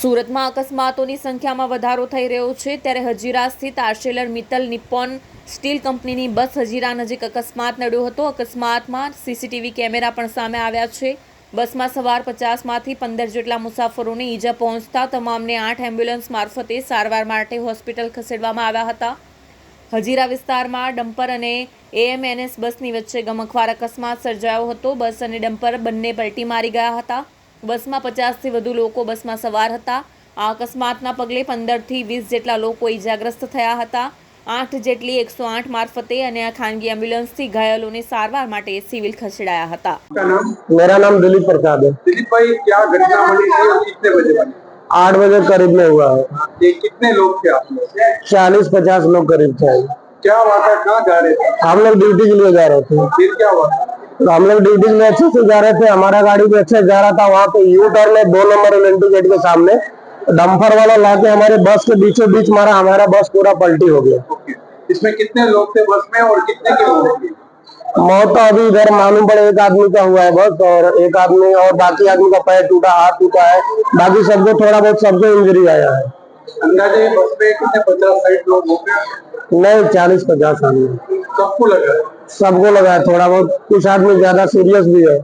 સુરતમાં અકસ્માતોની સંખ્યામાં વધારો થઈ રહ્યો છે. ત્યારે હજીરા સ્થિત આર્સેલર મિત્તલ નિપ્પોન સ્ટીલ કંપનીની બસ હજીરા નજીક અકસ્માત નડ્યો હતો. અકસ્માતમાં સીસીટીવી કેમેરા પણ સામે આવ્યા છે. બસમાં સવાર પચાસમાંથી પંદર જેટલા મુસાફરોને ઈજા પહોંચતા તમામને આઠ એમ્બ્યુલન્સ મારફતે સારવાર માટે હોસ્પિટલ ખસેડવામાં આવ્યા હતા. હજીરા વિસ્તારમાં ડમ્પર અને એએમએનએસ બસની વચ્ચે ગમખવાર અકસ્માત સર્જાયો હતો. બસ અને ડમ્પર બંને પલટી મારી ગયા હતા. બસમાં પચાસથી વધુ લોકો બસમાં સવાર હતા આ અકસ્માતના પગલે પંદરથી વીસ જેટલા લોકો ઈજાગ્રસ્ત થયા હતા આઠ જેટલી એકસો આઠ મારફતે અને આ ખાનગી એમ્બ્યુલન્સથી ઘાયલોને સારવાર માટે સિવિલ ખસેડાયા હતા आपका नाम मेरा नाम दिलीप प्रसाद है दिलीप भाई क्या घटना बनी थी और कितने बजे बनी आठ बजे करीब में हुआ है ये कितने लोग थे आप लोग चालीस पचास लोग करीब थे क्या हुआ था कहाँ जा रहे थे हम लोग ड्यूटी के लिए जा रहे थे फिर क्या हुआ था तो हम लोग ड्यूटी में अच्छे से जा रहे थे हमारा गाड़ी भी अच्छे से जा रहा था वहाँ पे यू टर्न है दो नंबर एल गेट के सामने डंपर वाला लाके हमारे बस के बीचों बीच मारा हमारा बस पूरा पलटी हो गया। इसमें कितने लोग थे बस में और कितने की मौत मौत तो अभी इधर मालूम पड़े एक आदमी का हुआ है बस और एक आदमी और बाकी आदमी का पैर टूटा हाथ टूटा है बाकी सबको थोड़ा बहुत सबको इंजरी आया है। अंदाजे बस में कितने पचास साठ लोग होंगे? नहीं चालीस पचास आदमी। सबको लगा। सबको लगा है थोड़ा बहुत कुछ आदमी ज्यादा सीरियस भी है